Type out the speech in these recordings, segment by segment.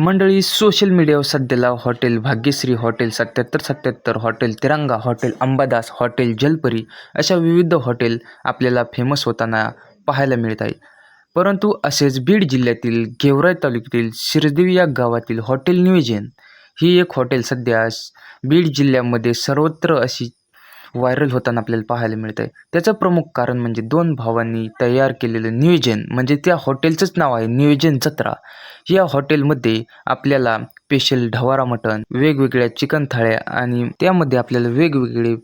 मंडळी सोशल मीडियावर सध्याला हॉटेल भाग्यश्री हॉटेल सत्याहत्तर सत्याहत्तर हॉटेल तिरंगा हॉटेल अंबादास हॉटेल जलपरी अशा विविध हॉटेल आपल्याला फेमस होताना पाहायला मिळत आहे. परंतु असेच बीड जिल्ह्यातील गेवराई तालुक्यातील शिरदेवी या गावातील हॉटेल नियोजन ही एक हॉटेल सध्या बीड जिल्ह्यामध्ये सर्वत्र अशी व्हायरल होताना आपल्याला पाहायला मिळतं आहे त्याचं प्रमुख कारण म्हणजे दोन भावांनी तयार केलेलं नियोजन म्हणजे त्या हॉटेलचंच नाव आहे नियोजन जत्रा. या हॉटेलमध्ये आपल्याला स्पेशल ढवारा मटण वेगवेगळ्या चिकन थाळ्या आणि त्यामध्ये आपल्याला वेगवेगळे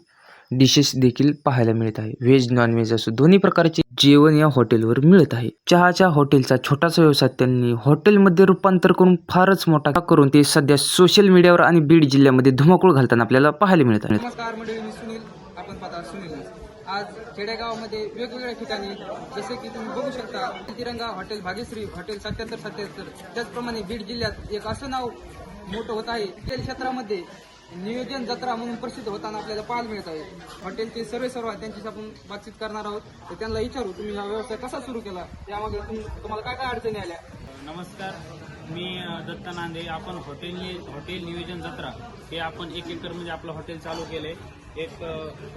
डिशेस देखील पाहायला मिळत आहे. व्हेज नॉनव्हेज असो दोन्ही प्रकारचे जेवण या हॉटेलवर मिळत आहे. चहाच्या हॉटेलचा छोटासा व्यवसाय त्यांनी हॉटेलमध्ये रूपांतर करून फारच मोठा करून ते सध्या सोशल मीडियावर आणि बीड जिल्ह्यामध्ये धुमाकूळ घालताना आपल्याला पाहायला मिळत आहे. आपण पाहता सुनीलच आज खेडेगावामध्ये वेगवेगळ्या ठिकाणी जसे की तुम्ही बघू शकता तिरंगा हॉटेल भाग्यश्री हॉटेल सत्याहत्तर सत्याहत्तर त्याचप्रमाणे बीड जिल्ह्यात एक असं नाव मोठं होत आहे. हॉटेल क्षेत्रामध्ये नियोजन जत्रा म्हणून प्रसिद्ध होताना आपल्याला पाहायला मिळत आहे. हॉटेलचे सर्व सर्व त्यांच्याशी आपण बातचीत करणार आहोत. तर त्यांना विचारू तुम्ही हा व्यवसाय कसा सुरू केला? त्यामध्ये तुम्हाला काय काय अडचणी आल्या? नमस्कार मी अ, दत्ता नांदे. आपण हॉटेल हॉटेल नियोजन जत्रा हे आपण एक एकर म्हणजे आपलं हॉटेल चालू केले एक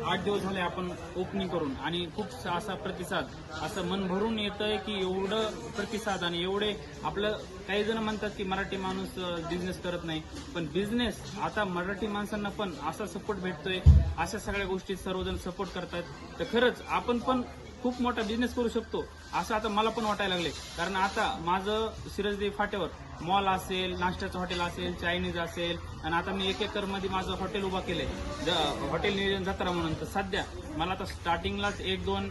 आठ दिवस झाले आपण ओपनिंग करून आणि खूप सा- असा प्रतिसाद असं मन भरून येतंय की एवढं प्रतिसाद आणि एवढे आपलं काही जण म्हणतात की मराठी माणूस बिझनेस करत नाही. पण बिझनेस आता मराठी माणसांना पण असा सपोर्ट भेटतोय. अशा सगळ्या गोष्टी सर्वजण सपोर्ट करतात तर खरंच आपण पण खूप मोठा बिझनेस करू शकतो. असं आता मला पण वाटायला लागले कारण आता माझं सिरजदेवी फाट्यावर मॉल असेल नाश्त्याचं हॉटेल असेल चायनीज असेल आणि आता मी एक एकरमध्ये माझं हॉटेल उभा केलंय. ज- हॉटेल नियोजन जत्रा म्हणून. तर सध्या मला आता स्टार्टिंगलाच एक दोन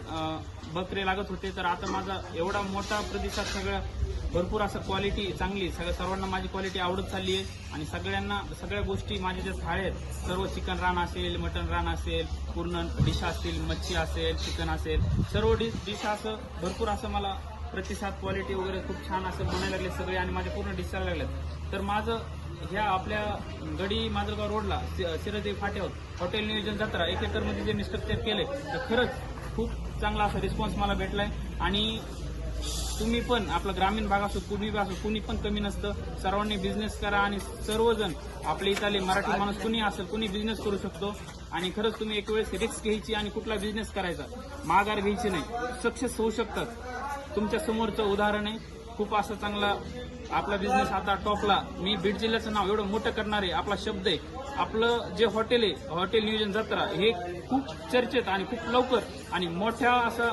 बकरे लागत होते. तर आता माझा एवढा मोठा प्रतिसाद सगळं भरपूर असं क्वालिटी चांगली. सगळ्या सर्वांना माझी क्वालिटी आवडत चालली आहे आणि सगळ्यांना सगळ्या गोष्टी माझ्या ज्या थाळ्या आहेत सर्व चिकन रान असेल मटन रान असेल पूर्ण डिश असतील मच्छी असेल चिकन असेल सर्व डिश डिश असं भरपूर असं मला प्रतिसाद क्वालिटी वगैरे खूप छान असं म्हणायला लागले सगळे आणि माझ्या पूर्ण डिश चालायला लागल्यात. तर माझं ह्या आपल्या गडी माजलगाव रोडला सिरदेव फाट्यावर हॉटेल नियोजन जत्रा एक एकरमध्ये जे स्ट्रक्चर केले तर खरंच खूप चांगला असा रिस्पॉन्स मला भेटलाय. आणि तुम्ही पण आपलं ग्रामीण भाग असो कुणी बी असो कुणी पण कमी नसतं. सर्वांनी बिझनेस करा आणि सर्वजण आपल्या इथले मराठी माणूस कुणी असेल कुणी बिझनेस करू शकतो. आणि खरंच तुम्ही एक वेळेस रिस्क घ्यायची आणि कुठला बिझनेस करायचा माघार घ्यायची नाही. सक्सेस होऊ शकतात. तुमच्या समोरचं उदाहरण आहे. खूप असा चांगला आपला बिझनेस आता टॉपला मी बीड जिल्ह्याचं नाव एवढं मोठं करणार आहे आपला शब्द आहे. आपलं जे हॉटेल आहे हॉटेल नियोजन जत्रा हे खूप चर्चेत आणि खूप लवकर आणि मोठ्या असा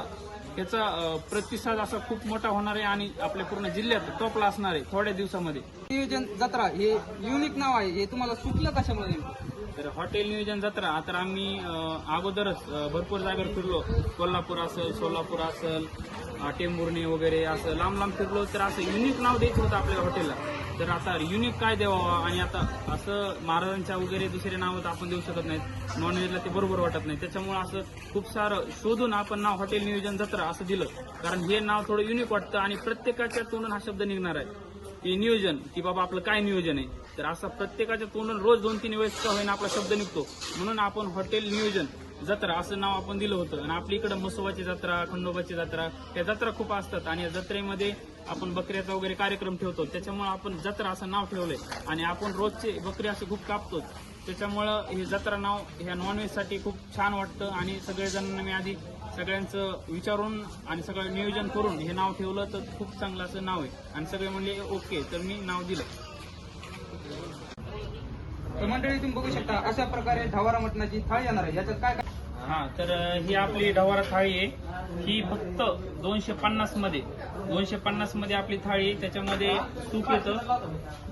याचा प्रतिसाद असा खूप मोठा होणार आहे आणि आपल्या पूर्ण जिल्ह्यात टॉपला असणार आहे थोड्या दिवसामध्ये. नियोजन जत्रा हे युनिक नाव आहे. हे तुम्हाला सुचलं कशामुळे नेमकं? तर हॉटेल नियोजन जत्रा तर आम्ही अगोदरच भरपूर जागेवर फिरलो. कोल्हापूर असेल सोलापूर असेल अ, टेंभुर्णी वगैरे असं लांब लांब फिरलो. तर असं युनिक नाव द्यायचं होतं आपल्या हॉटेलला. तर आता युनिक काय द्यावा आणि आता असं महाराजांच्या वगैरे दुसरे नावं तर आपण देऊ शकत नाहीत. नॉनव्हेजला ते बरोबर वाटत नाही. त्याच्यामुळे असं खूप सारं शोधून आपण नाव हॉटेल नियोजन जत्रा असं दिलं. कारण हे नाव थोडं युनिक वाटतं आणि प्रत्येकाच्या तोंडून हा शब्द निघणार आहे. की नियोजन की बाबा आपलं काय नियोजन आहे? तर असं प्रत्येकाच्या तोंडून रोज दोन तीन वेळेस का होईना आपला शब्द निघतो. म्हणून आपण हॉटेल नियोजन जत्रा असं नाव आपण दिलं होतं. आणि आपल्या इकडं मसोबाची जत्रा खंडोबाची जत्रा त्या जत्रा खूप असतात. आणि या जत्रेमध्ये आपण बकऱ्याचा वगैरे कार्यक्रम ठेवतो. त्याच्यामुळे आपण जत्रा असं नाव ठेवलंय. आणि आपण रोजचे बकरी असे खूप कापतोच. त्याच्यामुळं हे जत्रा नाव ह्या नॉनव्हेजसाठी खूप छान वाटतं. आणि सगळेजणांना मी आधी सगळ्यांचं विचारून आणि सगळं नियोजन करून हे नाव ठेवलं तर खूप चांगलं असं नाव आहे. आणि सगळे म्हणले ओके. तर मी नाव दिलं. तर मंडळी तुम्ही बघू शकता अशा प्रकारे ढवारा मटणाची थाळी येणार आहे. याच्यात काय हा तर ही आपली ढवारा थाळी आहे. ही फक्त दोनशे पन्नासमध्ये. दोनशे पन्नासमध्ये आपली थाळी आहे. त्याच्यामध्ये तूप येतं.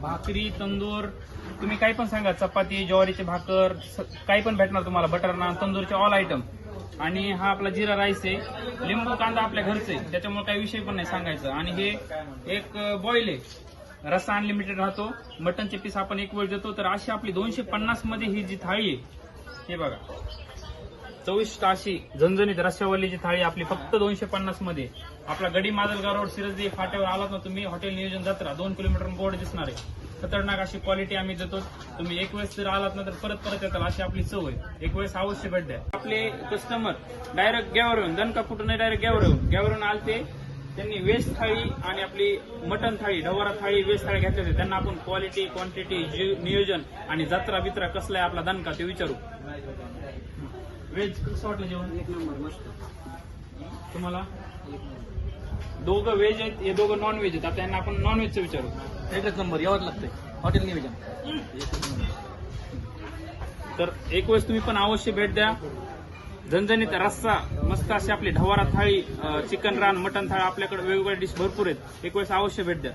भाकरी तंदूर. तुम्ही काही पण सांगा. चपाती ज्वारीचे भाकर स- काही पण भेटणार तुम्हाला. बटर नान तंदूरचे ऑल आयटम आणि हा आपला जिरा राईस आहे. लिंबू कांदा आपल्या घरचे. त्याच्यामुळे काही विषय पण नाही सांगायचं. आणि हे एक बॉईल आहे. रस्सा अनलिमिटेड राहतो. मटनचे पीस आपण एक वेळ देतो. तर अशी आपली दोनशे पन्नासमध्ये ही जी थाळी आहे हे बघा. चविष्ट अशी झणझणीत रस्स्यावल्लीची थाळी आपली फक्त दोनशे पन्नासमध्ये. आपला गडी माजलगाव रोड सिरजदी फाट्यावर आलात ना तुम्ही हॉटेल नियोजन जत्रा दोन किलोमीटर बोर्ड दिसणार आहे. खतरनाक अशी क्वालिटी आम्ही देतो. तुम्ही एक वेळेस जर आलात ना तर परत परत येताल अशी आपली चव आहे. एक वेळेस अवश्य भेट द्या. आपले कस्टमर डायरेक्ट गॅवर येऊन दणका कुठून नाही डायरेक्ट गॅवर येऊन गॅवर आलते. त्यांनी वेज थाळी आणि आपली मटन थाळी ढवारा थाळी वेज थाळी घेतली होती. त्यांना आपण क्वालिटी क्वांटिटी नियोजन आणि जत्रा बित्रा कसला आहे आपला दणका ते विचारू. वेज कसं वाटलं जेवण? एक नंबर मस्त. तुम्हाला? दोघं व्हेज आहेत हे दोघं नॉन व्हेज आहेत. आता यांना आपण नॉन व्हेजचं विचारू. एकच नंबर यावंच लागतंय. हॉटेल नियोजन तर एक वेळेस तुम्ही पण अवश्य भेट द्या. झणझणीत रस्सा मस्त अशी आपली ढवारा थाळी चिकन रान मटन थाळी आपल्याकडे वेगवेगळ्या डिश भरपूर आहेत. एक वेळेस अवश्य भेट द्या.